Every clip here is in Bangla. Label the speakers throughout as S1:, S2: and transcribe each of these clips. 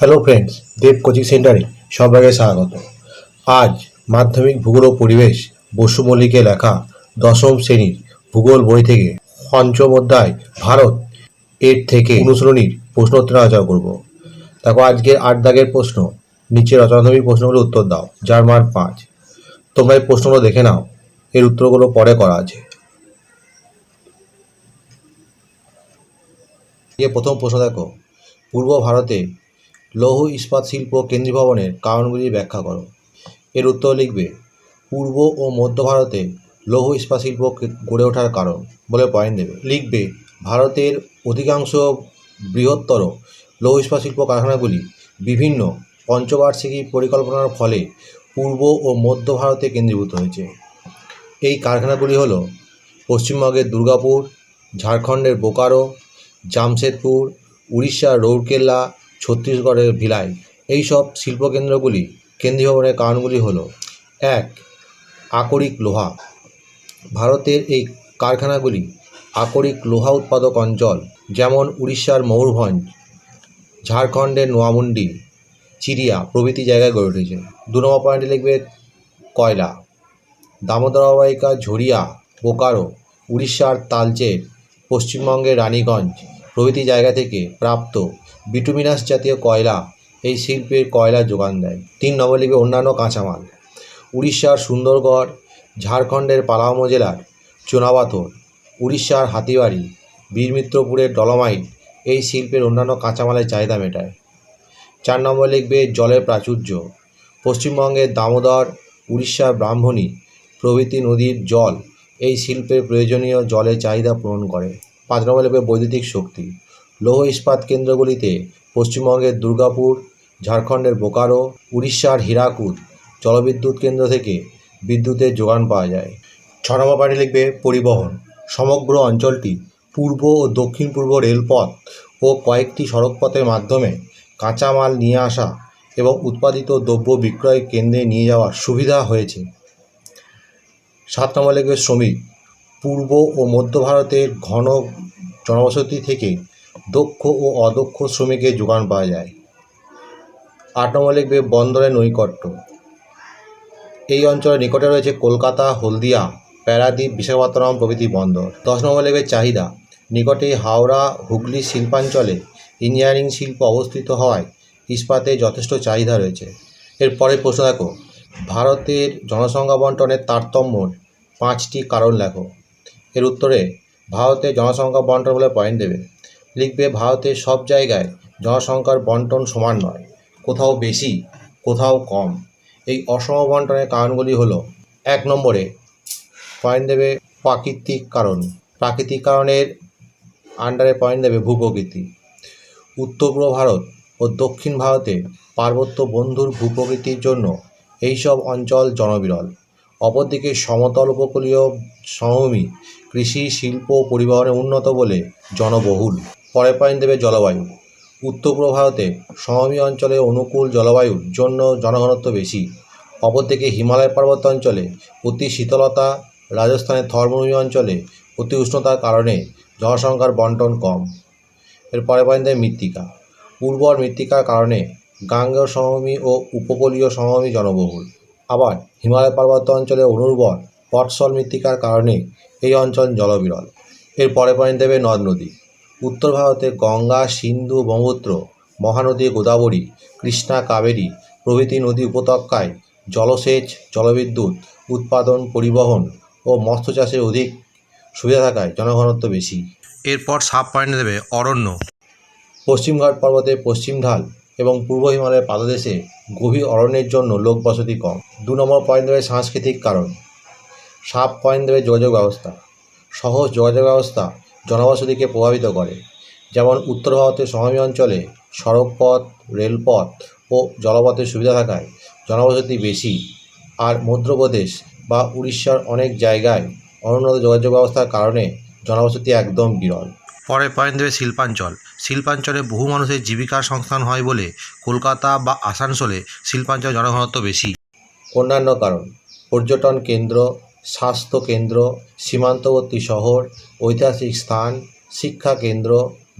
S1: হ্যালো ফ্রেন্ডস দেব কোচিং সেন্টারে সবাইকে স্বাগত। আজ মাধ্যমিক ভূগোল ও পরিবেশ, বসু মল্লিকের লেখা দশম শ্রেণির ভূগোল বই থেকে পঞ্চম অধ্যায়, ভারত এর থেকে অনুসরণীর প্রশ্নোত্তর আলোচনা করব। দেখো, আজকের আট দাগের প্রশ্ন, নিচে রচনাধর্মী প্রশ্নগুলো উত্তর দাও, যার মান পাঁচ। তোমরা এই প্রশ্নগুলো দেখে নাও, এর উত্তরগুলো পরে করা আছে। প্রথম প্রশ্ন দেখো, পূর্ব ভারতে লৌহ ইস্পাত শিল্প কেন্দ্রীভবনের কারণগুলি ব্যাখ্যা করো। এর উত্তর লিখবে, পূর্ব ও মধ্য ভারতে লৌহ ইস্পাত শিল্প গড়ে ওঠার কারণ বলে পয়েন্ট দেবে। লিখবে, ভারতের অধিকাংশ বৃহত্তর লৌহ ইস্পাত শিল্প কারখানাগুলি বিভিন্ন পঞ্চবার্ষিকী পরিকল্পনার ফলে পূর্ব ও মধ্য ভারতে কেন্দ্রীভূত হয়েছে। এই কারখানাগুলি হল পশ্চিমবঙ্গের দুর্গাপুর, ঝাড়খণ্ডের বোকারো, জামশেদপুর, উড়িষ্যার রৌরকেল্লা ছত্তিশগড়ের ভিলাই এই সব শিল্পকেন্দ্রগুলি কেন্দ্রীয় ভবনের কারণগুলি হলো, এক, আকরিক লোহা। ভারতের এই কারখানাগুলি আকরিক লোহা উৎপাদক অঞ্চল, যেমন উড়িষ্যার ময়ূরভঞ্জ, ঝাড়খণ্ডের নোয়ামুন্ডি চিরিয়া প্রভৃতি জায়গায় গড়ে উঠেছে। দু নম্বর পয়েন্টে লিখবে কয়লা। দামোদর অববাহিকা, ঝরিয়া, বোকারো, উড়িষ্যার তালচের, পশ্চিমবঙ্গের রানীগঞ্জ প্রভৃতি জায়গা থেকে প্রাপ্ত বিটুমিনাস জাতীয় কয়লা এই শিল্পের কয়লা যোগান দেয়। তিন লিখবে অন্যান্য কাঁচামাল। উড়িষ্যার সুন্দরগড়, ঝাড়খণ্ডের পালামো জেলার চুনাপাথর উড়িষ্যার হাতিবাড়ি বীরমিত্রপুরের ডলোমাইট এই শিল্পের অন্যান্য কাঁচামালের চাহিদা মেটায়। চার নম্বর লিখবে জলের প্রাচুর্য। পশ্চিমবঙ্গের দামোদর, উড়িষ্যার ব্রাহ্মণী প্রভৃতি নদীর জল এই শিল্পের প্রয়োজনীয় জলের চাহিদা পূরণ করে। পাঁচ নম্বর লিখবে বৈদ্যুতিক শক্তি। লৌহ ইস্পাত কেন্দ্রগুলিতে পশ্চিমবঙ্গের দুর্গাপুর, ঝাড়খণ্ডের বোকারো, উড়িষ্যার হীরাকুদ জলবিদ্যুৎ কেন্দ্র থেকে বিদ্যুতের যোগান পাওয়া যায়। ছ নম্বর পার্টি লিখবে পরিবহন। সমগ্র অঞ্চলটি পূর্ব ও দক্ষিণ পূর্ব রেলপথ ও কয়েকটি সড়কপথের মাধ্যমে কাঁচামাল নিয়ে আসা এবং উৎপাদিত দ্রব্য বিক্রয় কেন্দ্রে নিয়ে যাওয়ার সুবিধা হয়েছে। সাত নম্বর লিখবে শ্রমিক। পূর্ব ও মধ্য ভারতের ঘন জনবসতি থেকে দক্ষ ও অদক্ষ শ্রমিকের যোগান পাওয়া যায়। আট নম্বর লিখবে বন্দরের নৈকট্য। এই অঞ্চলের নিকটে রয়েছে কলকাতা, হলদিয়া, প্যারাদ্বীপ, বিশাখাপত্তনম প্রভৃতি বন্দর। দশ নম্বর লিখবে চাহিদা। নিকটে হাওড়া, হুগলি শিল্পাঞ্চলে ইঞ্জিনিয়ারিং শিল্প অবস্থিত হওয়ায় ইস্পাতের যথেষ্ট চাহিদা রয়েছে। এরপরে প্রশ্ন দেখো, ভারতের জনসংখ্যা বন্টনের তারতম্যর পাঁচটি কারণ লেখো। এর উত্তরে ভারতে জনসংখ্যা বন্টন বলে পয়েন্ট দেবে। লিখবে, ভারতের সব জায়গায় জনসংখ্যার বন্টন সমান নয়, কোথাও বেশি, কোথাও কম। এই অসম বন্টনের কারণগুলি হলো, এক নম্বরে পয়েন্ট দেবে প্রাকৃতিক কারণ। প্রাকৃতিক কারণের আন্ডারে পয়েন্ট দেবে ভূপ্রকৃতি। উত্তর পূর্ব ভারত ও দক্ষিণ ভারতে পার্বত্য বন্ধুর ভূপ্রকৃতির জন্য এইসব অঞ্চল জনবিরল। অপরদিকে সমতল উপকূলীয় সমভূমি কৃষি, শিল্প পরিবহনে উন্নত বলে জনবহুল। পরে পয়েন্ট দেবে জলবায়ু। উত্তর ভারতে সমভূমি অঞ্চলে অনুকূল জলবায়ুর জন্য জনঘনত্ব বেশি। অপরদিকে হিমালয় পর্বত অঞ্চলে অতি শীতলতা, রাজস্থানের থরমরুমি অঞ্চলে অতি উষ্ণতার কারণে জনসংখ্যার বন্টন কম। এর পরে পয়েন্ট দেয় মৃত্তিকা। উর্বর মৃত্তিকার কারণে গাঙ্গেয় সমভূমি ও উপকূলীয় সমভূমি জনবহুল। আবার হিমালয় পার্বত্য অঞ্চলে অনুর্বর পটসল মৃত্তিকার কারণে এই অঞ্চল জলবিরল। এর পরে পয়েন্ট দেবে নদ নদী। উত্তর ভারতে গঙ্গা সিন্ধু ব্রহ্মপুত্র মহানদী গোদাবরী কৃষ্ণা কাবেরী প্রভৃতি নদী উপত্যকায় জলসেচ জলবিদ্যুৎ উৎপাদন পরিবহন ও মৎস্য চাষের অধিক সুবিধা থাকায় জনঘনত্ব বেশি। এরপর সাব পয়েন্ট দেবে অরণ্য। পশ্চিমঘাট পর্বতের পশ্চিম ঢাল এবং পূর্ব হিমালয়ের পাদদেশে গভীর অরণ্যের জন্য লোক বসতি কম। দু নম্বর পয়েন্ট দেবে সাংস্কৃতিক কারণ। সাব পয়েন্ট দেবে যোগাযোগ ব্যবস্থা। সহজ যোগাযোগ ব্যবস্থা জনবসতিকে প্রভাবিত করে। যেমন উত্তর ভারতের সমভূমি অঞ্চলে সড়কপথ, রেলপথ ও জলপথের সুবিধা থাকায় জনবসতি বেশি। আর মধ্যপ্রদেশ বা উড়িষ্যার অনেক জায়গায় অনুন্নত যোগাযোগ ব্যবস্থার কারণে জনবসতি একদম বিরল। পরে পয়েন্ট দেবে শিল্পাঞ্চল। শিল্পাঞ্চলে বহু মানুষের জীবিকার সংস্থান হয় বলে কলকাতা বা আসানসোলে শিল্পাঞ্চল জনঘনত্ব বেশি। অন্যান্য কারণ, পর্যটন কেন্দ্র, স্বাস্থ্য কেন্দ্র, সীমান্তবর্তী শহর, ঐতিহাসিক স্থান, শিক্ষা কেন্দ্র,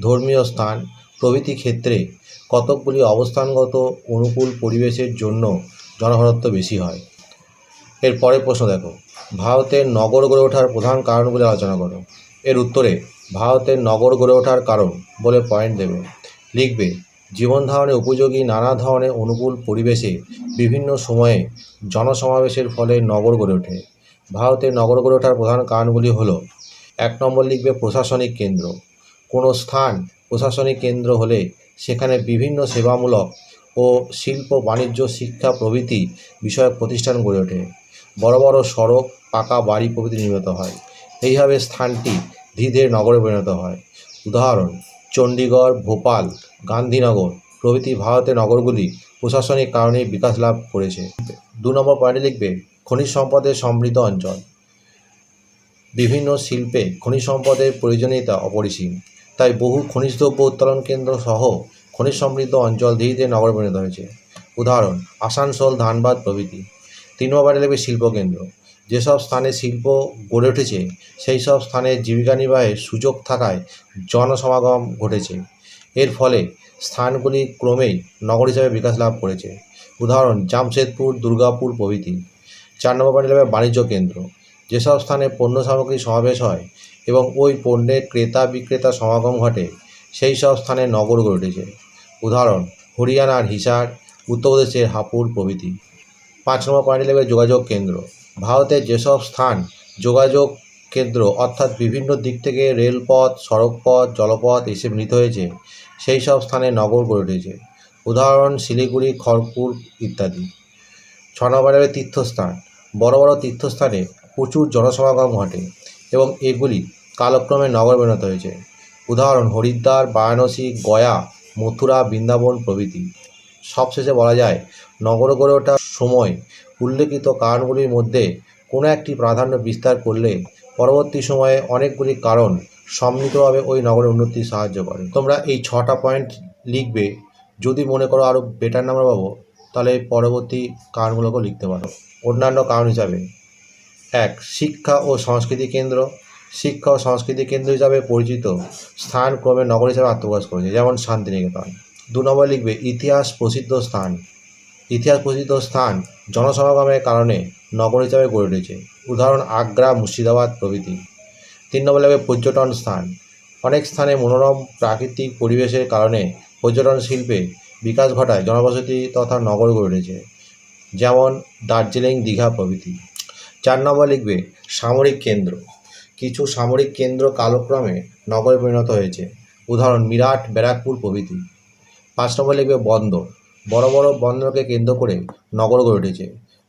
S1: ধর্মীয় স্থান, প্রভৃতি ক্ষেত্রে কতকগুলি অবস্থানগত অনুকূল পরিবেশের জন্য জনঘনত্ব বেশি হয়। এর পরের প্রশ্ন দেখো, ভারতের নগর গড়ে ওঠার প্রধান কারণগুলি আলোচনা করো। এর উত্তরে ভারতের নগর গড়ে ওঠার কারণ বলে পয়েন্ট দেবে। লিখবে জীবন ধারণে উপযোগী নানা ধরনের অনুকূল পরিবেশে বিভিন্ন সময়ে জনসমাবেশের ফলে নগর গড়ে ওঠে। ভারতের নগর গড়ে ওঠার প্রধান কারণগুলি হলো, এক নম্বর লিখবে প্রশাসনিক কেন্দ্র। কোনো স্থান প্রশাসনিক কেন্দ্র হলে সেখানে বিভিন্ন সেবামূলক ও শিল্প, বাণিজ্য, শিক্ষা প্রভৃতি বিষয়ক প্রতিষ্ঠান গড়ে ওঠে। বড় বড় সড়ক, পাকা বাড়ি প্রভৃতি নির্মিত হয়। এইভাবে স্থানটি ধীরে ধীরে নগরে পরিণত হয়। উদাহরণ, চণ্ডীগড়, ভোপাল, গান্ধীনগর প্রভৃতি ভারতের নগরগুলি প্রশাসনিক কারণে বিকাশ লাভ করেছে। দু নম্বর পয়েন্টে লিখবে, খনিজ সম্পদের সমৃদ্ধ অঞ্চল। বিভিন্ন শিল্পে খনিজ সম্পদের প্রয়োজনীয়তা অপরিসীম। তাই বহু খনিজ দ্রব্য উত্তোলন কেন্দ্র সহ খনিজ সমৃদ্ধ অঞ্চল ধীরে ধীরে নগরে পরিণত হয়েছে। উদাহরণ, আসানসোল ধানবাদ প্রভৃতি। তিন নম্বরে লিখবে শিল্পকেন্দ্র। যেসব স্থানে শিল্প গড়ে উঠেছে, সেই সব স্থানে জীবিকা নির্বাহের সুযোগ থাকায় জনসমাগম ঘটেছে। এর ফলে স্থানগুলি ক্রমেই নগর হিসাবে বিকাশ লাভ করেছে। উদাহরণ, জামশেদপুর, দুর্গাপুর প্রভৃতি। চার নম্বর পয়েন্টে লিখবে বাণিজ্য কেন্দ্র। যেসব স্থানে পণ্য সামগ্রী সমাবেশ হয় এবং ওই পণ্যের ক্রেতা বিক্রেতা সমাগম ঘটে, সেই সব স্থানে নগর গড়ে উঠেছে। উদাহরণ, হরিয়ানার হিসার, উত্তরপ্রদেশের হাপুর প্রভৃতি। পাঁচ নম্বর পয়েন্টে লিখবে যোগাযোগ কেন্দ্র। ভারতের যেসব স্থান, যোগাযোগ কেন্দ্র, অর্থাৎ বিভিন্ন দিক থেকে রেলপথ, সড়কপথ, জলপথ এসে মিলিত হয়েছে, সেই সব স্থানে নগর গড়ে উঠেছে। উদাহরণ, শিলিগুড়ি, খড়গপুর ইত্যাদি। ছ নম্বরে তীর্থস্থান। বড় বড় তীর্থস্থানে প্রচুর জনসমাগম ঘটে এবং এগুলি কালক্রমে নগর পরিণত হয়েছে। উদাহরণ, হরিদ্বার, বারাণসী, গয়া, মথুরা, বৃন্দাবন প্রভৃতি। সবশেষে বলা যায়, নগর গড়ে ওঠার সময় উল্লেখিত কারণগুলির মধ্যে কোনো একটি প্রাধান্য বিস্তার করলে পরবর্তী সময়ে অনেকগুলি কারণ সম্মিলিতভাবে ওই নগরের উন্নতি সাহায্য করে। তোমরা এই ছটা পয়েন্ট লিখবে। যদি মনে করো আরও বেটার নাম্বার পাবো, তাহলে পরবর্তী কারণগুলোকেও লিখতে পারো। অন্যান্য কারণ হিসাবে। এক, শিক্ষা ও সংস্কৃতি কেন্দ্র। শিক্ষা ও সংস্কৃতি কেন্দ্র হিসাবে পরিচিত স্থান ক্রমে নগর হিসাবে আত্মপ্রকাশ করেছে, যেমন শান্তিনিকেতন। দু নম্বর লিখবে, ইতিহাস প্রসিদ্ধ স্থান। ইতিহাস প্রসিদ্ধ স্থান জনসমাগমের কারণে নগর হিসাবে গড়ে উঠেছে। উদাহরণ, আগ্রা, মুর্শিদাবাদ প্রভৃতি। তিন নম্বর লাগবে পর্যটন স্থান। অনেক স্থানে মনোরম প্রাকৃতিক পরিবেশের কারণে পর্যটন শিল্পে বিকাশ ঘটায় জনবসতি তথা নগর গড়ে উঠেছে, যেমন দার্জিলিং দীঘা প্রভৃতি। চার নম্বর লিখবে, সামরিক কেন্দ্র। কিছু সামরিক কেন্দ্র কালক্রমে নগরে পরিণত হয়েছে। উদাহরণ, মিরাট, ব্যারাকপুর প্রভৃতি। পাঁচ নম্বর লিখবে বন্দর। বড় বড় বন্দরকে কেন্দ্র করে নগর গড়ে উঠেছে।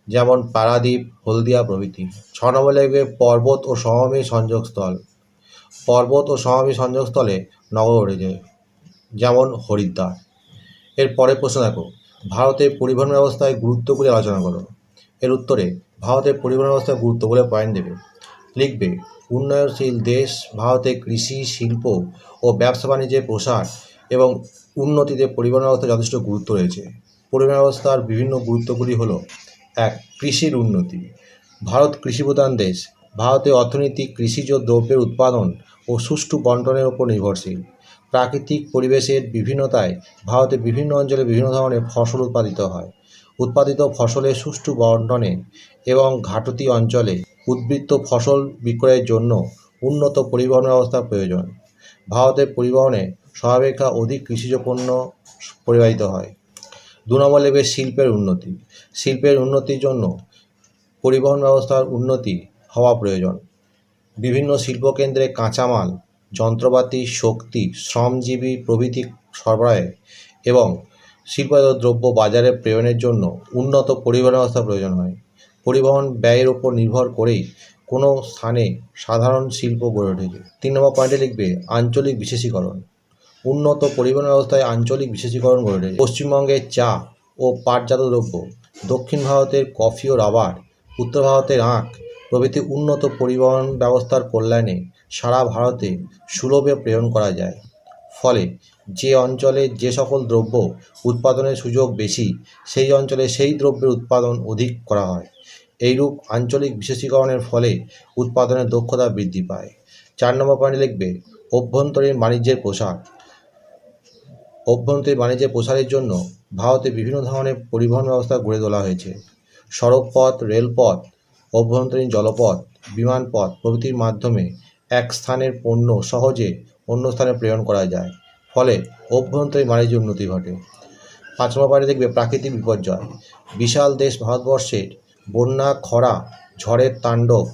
S1: যেমন পারাদ্বীপ, হলদিয়া প্রভৃতি। ছ নম্বর লিখবে পর্বত ও সমভূমি সংযোগস্থল পর্বত ও সমভূমি সংযোগস্থলে নগর উঠেছে। যেমন হরিদ্বার। এর পরের প্রশ্ন দেখো, ভারতের পরিবহন ব্যবস্থায় গুরুত্বগুলি আলোচনা করো। এর উত্তরে, ভারতের পরিবহন ব্যবস্থায় গুরুত্ব বলে পয়েন্ট দেবে। লিখবে, উন্নয়নশীল দেশ ভারতে কৃষি, শিল্প ও ব্যবসা বাণিজ্যের প্রসার এবং উন্নতিতে পরিবহন ব্যবস্থা যথেষ্ট গুরুত্ব রয়েছে। পরিবহন ব্যবস্থার বিভিন্ন গুরুত্বগুলি হলো, এক, কৃষির উন্নতি। ভারত কৃষিপ্রধান দেশ। ভারতের অর্থনীতি কৃষিজ দ্রব্যের উৎপাদন ও সুষ্ঠু বন্টনের উপর নির্ভরশীল। প্রাকৃতিক পরিবেশের বিভিন্নতায় ভারতের বিভিন্ন অঞ্চলে বিভিন্ন ধরনের ফসল উৎপাদিত হয়। উৎপাদিত ফসলের সুষ্ঠু বন্টনে এবং ঘাটতি অঞ্চলে উদ্বৃত্ত ফসল বিক্রয়ের জন্য উন্নত পরিবহন ব্যবস্থা প্রয়োজন। ভারতের পরিবহনে স্বাভাবিকা অধিক কৃষিজ পণ্য পরিবাহিত হয়। দু নম্বর লেভেল শিল্পের উন্নতি। শিল্পের উন্নতির জন্য পরিবহন ব্যবস্থার উন্নতি হওয়া প্রয়োজন। বিভিন্ন শিল্পকেন্দ্রে কাঁচামাল, যন্ত্রপাতি, শক্তি, শ্রমজীবী প্রভৃতি সরবরাহে এবং শিল্পায়িত দ্রব্য বাজারে প্রেরণের জন্য উন্নত পরিবহন ব্যবস্থা প্রয়োজন হয়। পরিবহন ব্যয়ের উপর নির্ভর করেই কোনো স্থানে সাধারণ শিল্প গড়ে উঠেছে। তিন নম্বর পয়েন্টে লিখবে আঞ্চলিক বিশেষীকরণ। উন্নত পরিবহন ব্যবস্থায় আঞ্চলিক বিশেষীকরণ উঠেছে পশ্চিমবঙ্গের চা ও পাটজাত দ্রব্য, দক্ষিণ ভারতের কফি ও রাবার, উত্তর ভারতের আখ প্রভৃতি উন্নত পরিবহন ব্যবস্থার কল্যাণে সারা ভারতে সুলভে প্রেরণ করা যায়। ফলে যে অঞ্চলে যে সকল দ্রব্য উৎপাদনের সুযোগ বেশি, সেই অঞ্চলে সেই দ্রব্যের উৎপাদন অধিক করা হয়। এইরূপ আঞ্চলিক বিশেষীকরণের ফলে উৎপাদনের দক্ষতা বৃদ্ধি পায়। চার নম্বর পয়েন্টে লিখবে, অভ্যন্তরীণ বাণিজ্যের প্রসার অভ্যন্তরীণ বাণিজ্যের প্রসারের জন্য ভারতে বিভিন্ন ধরনের পরিবহন ব্যবস্থা গড়ে তোলা হয়েছে। সড়কপথ, রেলপথ, অভ্যন্তরীণ জলপথ, বিমানপথ প্রভৃতির মাধ্যমে এক স্থানের পণ্য সহজে অন্য স্থানে প্রেরণ করা যায়। ফলে অভ্যন্তরীণ বাণিজ্যের উন্নতি ঘটে। পাঁচ নম্বর দেখবে প্রাকৃতিক বিপর্যয়। বিশাল দেশ ভারতবর্ষের বন্যা, খরা, ঝড়ের তাণ্ডব,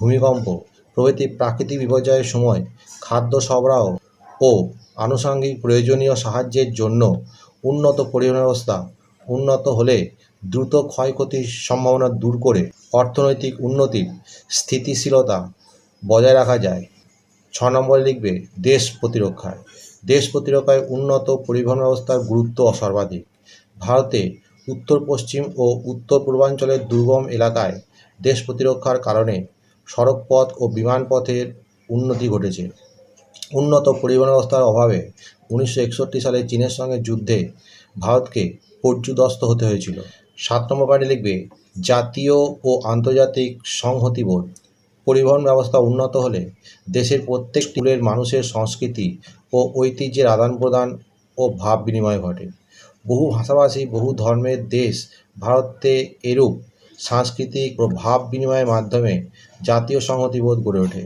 S1: ভূমিকম্প প্রভৃতি প্রাকৃতিক বিপর্যয়ের সময় খাদ্য সরবরাহ ও আনুষঙ্গিক প্রয়োজনীয় সাহায্যের জন্য উন্নত পরিবহন ব্যবস্থা উন্নত হলে দ্রুত ক্ষয়ক্ষতির সম্ভাবনা দূর করে অর্থনৈতিক উন্নতির স্থিতিশীলতা বজায় রাখা যায়। ছ নম্বরে লিখবে, দেশ প্রতিরক্ষায়। দেশ প্রতিরক্ষায় উন্নত পরিবহন ব্যবস্থার গুরুত্ব সর্বাধিক। ভারতে উত্তর, পশ্চিম ও উত্তর পূর্বাঞ্চলের দুর্গম এলাকায় দেশ প্রতিরক্ষার কারণে সড়কপথ ও বিমানপথের উন্নতি ঘটেছে। উন্নত পরিবহন ব্যবস্থার অভাবে উনিশশো একষট্টি সালে চীনের সঙ্গে যুদ্ধে ভারতকে পর্যুদস্ত হতে হয়েছিল। সাত নম্বর পয়েন্টে লিখবে, জাতীয় ও আন্তর্জাতিক সংহতিবোধ পরিবহন ব্যবস্থা উন্নত হলে দেশের প্রত্যেক টুলের মানুষের সংস্কৃতি ও ঐতিহ্যের আদান প্রদান ও ভাব বিনিময় ঘটে। বহু ভাষাভাষী, বহু ধর্মের দেশ ভারতে এরূপ সাংস্কৃতিক ও ভাব বিনিময়ের মাধ্যমে জাতীয় সংহতিবোধ গড়ে ওঠে।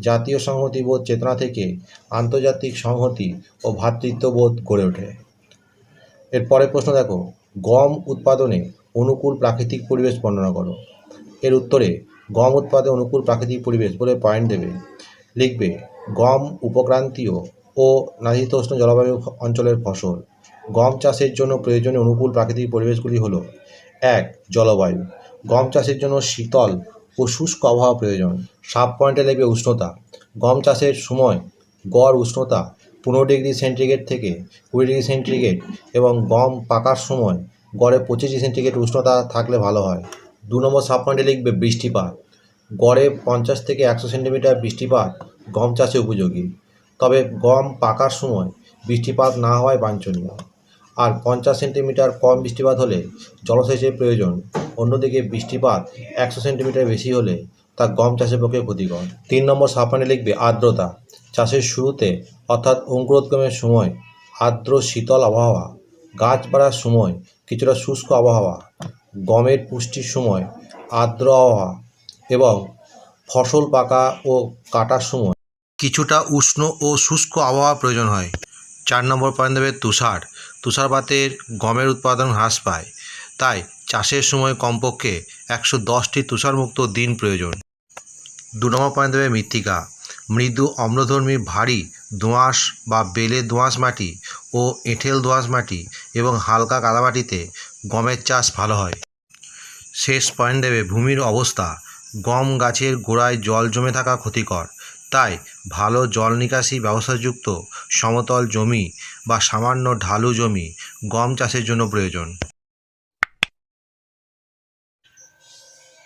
S1: জাতীয় সংহতিবোধ চেতনা থেকে আন্তর্জাতিক সংহতি ও ভ্রাতৃত্ববোধ গড়ে ওঠে। এর পরের প্রশ্ন দেখো, গম উৎপাদনে অনুকূল প্রাকৃতিক পরিবেশ বর্ণনা করো। এর উত্তরে, গম উৎপাদনে অনুকূল প্রাকৃতিক পরিবেশ বলে পয়েন্ট দেবে। লিখবে, গম উপক্রান্তীয় ও নাতিশীতোষ্ণ জলবায়ু অঞ্চলের ফসল। গম চাষের জন্য প্রয়োজনীয় অনুকূল প্রাকৃতিক পরিবেশগুলি হলো, এক, জলবায়ু। গম চাষের জন্য শীতল ও শুষ্ক আবহাওয়া প্রয়োজন। সাব পয়েন্টে লিখবে উষ্ণতা। গম চাষের সময় গড় উষ্ণতা পনেরো ডিগ্রি সেন্টিগ্রেড থেকে কুড়ি ডিগ্রি সেন্টিগ্রেড এবং গম পাকার সময় গড়ে পঁচিশ ডিগ্রি সেন্টিগ্রেড উষ্ণতা থাকলে ভালো হয়। দু নম্বর সাব পয়েন্টে লিখবে বৃষ্টিপাত। গড়ে পঞ্চাশ থেকে একশো সেন্টিমিটার বৃষ্টিপাত গম চাষে উপযোগী। তবে গম পাকার সময় বৃষ্টিপাত না হওয়ায় বাঞ্ছনীয়। আর পঞ্চাশ সেন্টিমিটার কম বৃষ্টিপাত হলে জলসেচের প্রয়োজন। অন্যদিকে বৃষ্টিপাত একশো সেন্টিমিটার বেশি হলে তা গম চাষের পক্ষে ক্ষতিকর। তিন নম্বর সাপানে লিখবে আর্দ্রতা। চাষের শুরুতে, অর্থাৎ অঙ্কুরোদ্গমের সময়, আর্দ্র শীতল আবহাওয়া। গাছ বাড়ার সময়, কিছুটা শুষ্ক আবহাওয়া। গমের পুষ্টির সময়, আর্দ্র আবহাওয়া। এবং ফসল পাকা ও কাটার সময় কিছুটা উষ্ণ ও শুষ্ক আবহাওয়া প্রয়োজন হয়। চার নম্বর পয়েন্ট দেবে তুষার। তুষারপাতের গমের উৎপাদন হ্রাস পায়। তাই চাষের সময় কমপক্ষে একশো দশটি তুষারমুক্ত দিন প্রয়োজন। দু নম্বর পয়েন্ট দেবে মৃত্তিকা। মৃদু অম্লধর্মী ভারী দোঁয়াশ বা বেলে দোঁয়াশ মাটি ও এঁঠেল দোঁয়াশ মাটি এবং হালকা কাদামাটিতে গমের চাষ ভালো হয়। শেষ পয়েন্ট দেবে ভূমির অবস্থা। গম গাছের গোড়ায় জল জমে থাকা ক্ষতিকর। তাই ভালো জল নিকাশি ব্যবস্থাযুক্ত সমতল জমি বা সামান্য ঢালু জমি গম চাষের জন্য প্রয়োজন।